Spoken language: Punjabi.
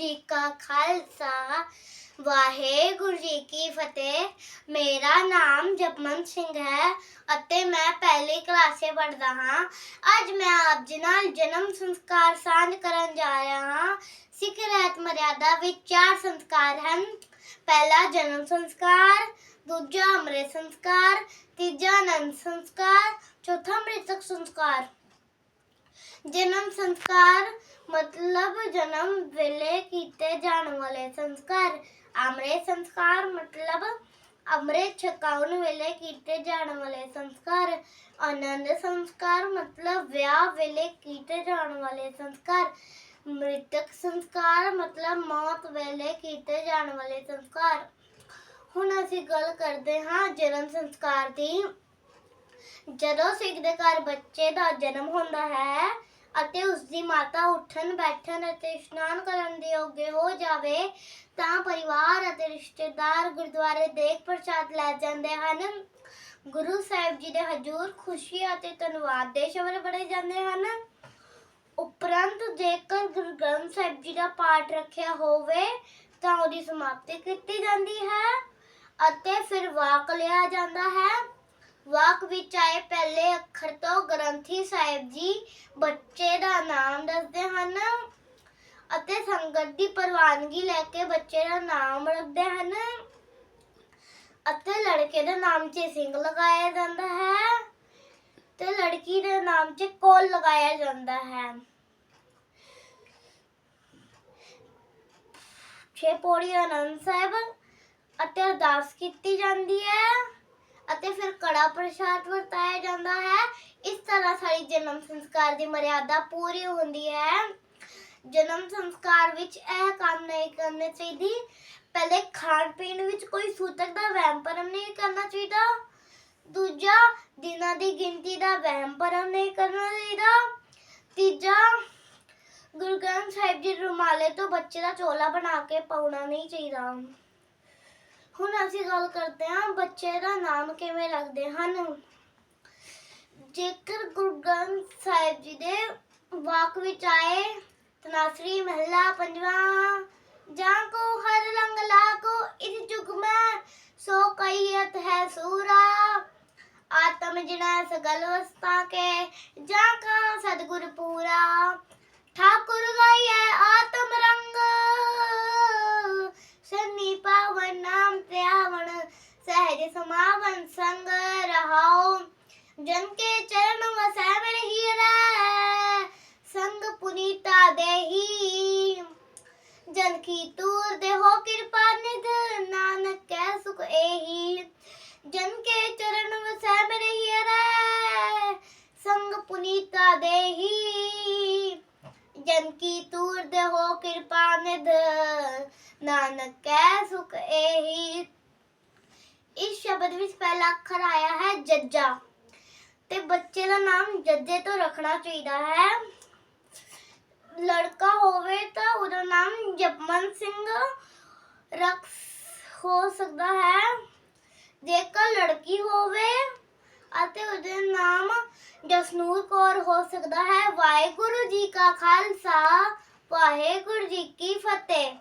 ਜੀ ਕਾ ਖਾਲਸਾ, ਵਾਹਿਗੁਰੂ ਜੀ ਕੀ ਫਤਿਹ। ਮੇਰਾ ਨਾਮ ਜਪਮਨ ਸਿੰਘ ਹੈ ਅਤੇ ਮੈਂ ਪਹਿਲੀ ਕਲਾਸ ਪੜ੍ਹਦਾ ਹਾਂ। ਅੱਜ ਮੈਂ ਆਪ ਜੀ ਨਾਲ ਜਨਮ ਸੰਸਕਾਰ ਸਾਂਝ ਕਰਨ ਜਾ ਰਿਹਾ ਹਾਂ। ਸਿੱਖ ਰਹਿਤ ਮਰਿਆਦਾ ਵਿੱਚ ਚਾਰ ਸੰਸਕਾਰ ਹਨ। ਪਹਿਲਾ ਜਨਮ ਸੰਸਕਾਰ, ਦੂਜਾ ਅੰਮ੍ਰਿਤ ਸੰਸਕਾਰ, ਤੀਜਾ ਅਨੰਦ ਸੰਸਕਾਰ, ਚੌਥਾ ਮ੍ਰਿਤਕ ਸੰਸਕਾਰ। ਜਨਮ ਸੰਸਕਾਰ ਮਤਲਬ ਜਨਮ ਵੇਲੇ ਕੀਤੇ ਜਾਣ ਵਾਲੇ ਸੰਸਕਾਰ ਅੰਮ੍ਰਿਤ ਸੰਸਕਾਰ ਮਤਲਬ ਅੰਮ੍ਰਿਤ ਛਕਾਉਣ ਵੇਲੇ ਕੀਤੇ ਜਾਣ ਵਾਲੇ ਸੰਸਕਾਰ, ਆਨੰਦ ਸੰਸਕਾਰ ਮਤਲਬ ਵਿਆਹ ਵੇਲੇ ਕੀਤੇ ਜਾਣ ਵਾਲੇ ਸੰਸਕਾਰ, ਮ੍ਰਿਤਕ ਸੰਸਕਾਰ ਮਤਲਬ ਮੌਤ ਵੇਲੇ ਕੀਤੇ ਜਾਣ ਵਾਲੇ ਸੰਸਕਾਰ। ਹੁਣ ਅਸੀਂ ਗੱਲ ਕਰਦੇ ਹਾਂ ਜਨਮ ਸੰਸਕਾਰ ਦੀ। ਜਦੋਂ ਸਿੱਖ ਦੇ ਘਰ ਬੱਚੇ ਦਾ ਜਨਮ ਹੁੰਦਾ ਹੈ ਅਤੇ ਉਸ ਦੀ ਮਾਤਾ ਉੱਠਣ, ਬੈਠਣ ਅਤੇ ਇਸ਼ਨਾਨ ਕਰਨ ਦੇ ਯੋਗ ਹੋ ਜਾਵੇ, ਤਾਂ ਪਰਿਵਾਰ ਅਤੇ ਰਿਸ਼ਤੇਦਾਰ ਗੁਰਦੁਆਰੇ ਦੇਖ ਪ੍ਰਸਾਦ ਲੈ ਜਾਂਦੇ ਹਨ। ਗੁਰੂ ਸਾਹਿਬ ਜੀ ਦੇ ਹਜ਼ੂਰ ਖੁਸ਼ੀ ਅਤੇ ਧੰਨਵਾਦ ਦੇ ਸ਼ਬਦ ਪੜ੍ਹੇ ਜਾਂਦੇ ਹਨ। ਉਪਰੰਤ ਜੇਕਰ ਗੁਰੂ ਗ੍ਰੰਥ ਸਾਹਿਬ ਜੀ ਦਾ ਪਾਠ ਰੱਖਿਆ ਹੋਵੇ, ਤਾਂ ਉਹਦੀ ਸਮਾਪਤੀ ਕੀਤੀ ਜਾਂਦੀ ਹੈ ਅਤੇ ਫਿਰ ਵਾਕ ਲਿਆ ਜਾਂਦਾ ਹੈ। ਵਾਕ ਵਿੱਚ ਆਏ ਪਹਿਲੇ ਅੱਖਰ ਤੋਂ ਗ੍ਰੰਥੀ ਸਾਹਿਬ ਜੀ ਬੱਚੇ ਦਾ ਨਾਮ ਦੱਸਦੇ ਹਨ ਅਤੇ ਸੰਗਤ ਦੀ ਪ੍ਰਵਾਨਗੀ ਲੈ ਕੇ ਬੱਚੇ ਦਾ ਨਾਮ ਰੱਖਦੇ ਹਨ ਅਤੇ ਲੜਕੇ ਦੇ ਨਾਮ 'ਚ ਸਿੰਘ ਲਗਾਇਆ ਜਾਂਦਾ ਹੈ ਤੇ ਲੜਕੀ ਦੇ ਨਾਮ 'ਚ ਕੋਲ ਲਗਾਇਆ ਜਾਂਦਾ ਹੈ। ਛੇ ਪੌੜੀ ਆਨੰਦ ਸਾਹਿਬ ਅਤੇ ਅਰਦਾਸ ਕੀਤੀ ਜਾਂਦੀ ਹੈ। ਅਤੇ ਫਿਰ ਕੜਾ ਪ੍ਰਸ਼ਾਦ ਵਰਤਾਇਆ ਜਾਂਦਾ ਹੈ। ਇਸ ਤਰ੍ਹਾਂ ਸਾਡੀ ਜਨਮ ਸੰਸਕਾਰ ਦੀ ਮਰਿਆਦਾ ਪੂਰੀ ਹੁੰਦੀ ਹੈ। ਜਨਮ ਸੰਸਕਾਰ ਵਿੱਚ ਇਹ ਕੰਮ ਨਹੀਂ ਕਰਨੇ ਚਾਹੀਦੀ। ਪਹਿਲੇ ਖਾਣ ਪੀਣ ਵਿੱਚ ਕੋਈ ਸੂਤਕ ਦਾ ਵਹਿਮ ਭਰਮ ਨਹੀਂ ਕਰਨਾ ਚਾਹੀਦਾ। ਦੂਜਾ, ਦਿਨਾਂ ਦੀ ਗਿਣਤੀ ਦਾ ਵਹਿਮ ਭਰਮ ਨਹੀਂ ਕਰਨਾ ਚਾਹੀਦਾ। ਤੀਜਾ, ਗੁਰੂ ਗ੍ਰੰਥ ਸਾਹਿਬ ਜੀ ਰੁਮਾਲੇ ਤੋਂ ਬੱਚੇ ਦਾ ਚੋਲਾ ਬਣਾ ਕੇ ਪਾਉਣਾ ਨਹੀਂ ਚਾਹੀਦਾ। ਹੁਣ ਅਸੀਂ ਗੱਲ ਕਰਦੇ ਹਾਂ ਬੱਚੇ ਦਾ ਨਾਮ ਕਿਵੇਂ ਰੱਖਦੇ ਹਨ। ਜੇਕਰ ਗੁਰੂ ਗ੍ਰੰਥ ਸਾਹਿਬ ਜੀ ਦੇ ਵਾਕ ਵਿੱਚ ਆਏ ਤਨਾਸਰੀ ਮਹਿਲਾ ਪੰਜਵਾਂ, ਜਾਂ ਕੋ ਹਰ ਰੰਗ ਲਾਗੋ ਇਸ ਜੁਗ ਮੈਂ ਸੋ ਕਈਤ ਹੈ ਸੂਰਾ। ਆਤਮ ਜਿਣਾ ਸਗਲ ਵਸਤਾ ਕੇ, ਜਾਂ ਕਾ ਸਤਗੁਰ ਪੂਰਾ। ਸਹਿਜ ਸਮਾਵਨ ਸੰਗ ਰਹਾਉ ਜਨ ਕੇ ਚਰਨ ਵਸੈ ਮੇਰੇ ਹੀਰਾ ਸੰਗ ਪੁਨੀਤਾ ਦੇਹੀ ਜਨ ਕੀ ਤੂਰ ਦੇ ਹੋ ਕਿਰਪਾ ਨਿਧ ਨਾਨਕ ਕੈ ਸੁਖ ਏਹੀ ਜਨ ਕੇ ਚਰਨ ਵਸੈ ਮੇਰੇ ਹੀਰਾ ਸੰਗ ਪੁਨੀਤਾ ਵਿੱਚ ਪਹਿਲਾ ਅੱਖਰ ਆਇਆ ਹੈ ਜੱਜਾ। ਤੇ ਬੱਚੇ ਦਾ ਨਾਮ ਜੱਜੇ ਤੋਂ ਰੱਖਣਾ ਚਾਹੀਦਾ ਹੈ। ਲੜਕਾ ਹੋਵੇ ਤਾਂ ਉਹਦਾ ਨਾਮ ਜਪਮਨ ਸਿੰਘ ਰੱਖ ਹੋ ਸਕਦਾ ਹੈ। ਜੇਕਰ ਲੜਕੀ ਹੋਵੇ ਅਤੇ ਉਹਦੇ ਨਾਮ ਜਸਨੂਰ ਕੌਰ ਹੋ ਸਕਦਾ ਹੈ। ਵਾਹਿਗੁਰੂ ਜੀ ਕਾ ਖਾਲਸਾ, ਵਾਹਿਗੁਰੂ ਜੀ ਕੀ ਫਤਿਹ।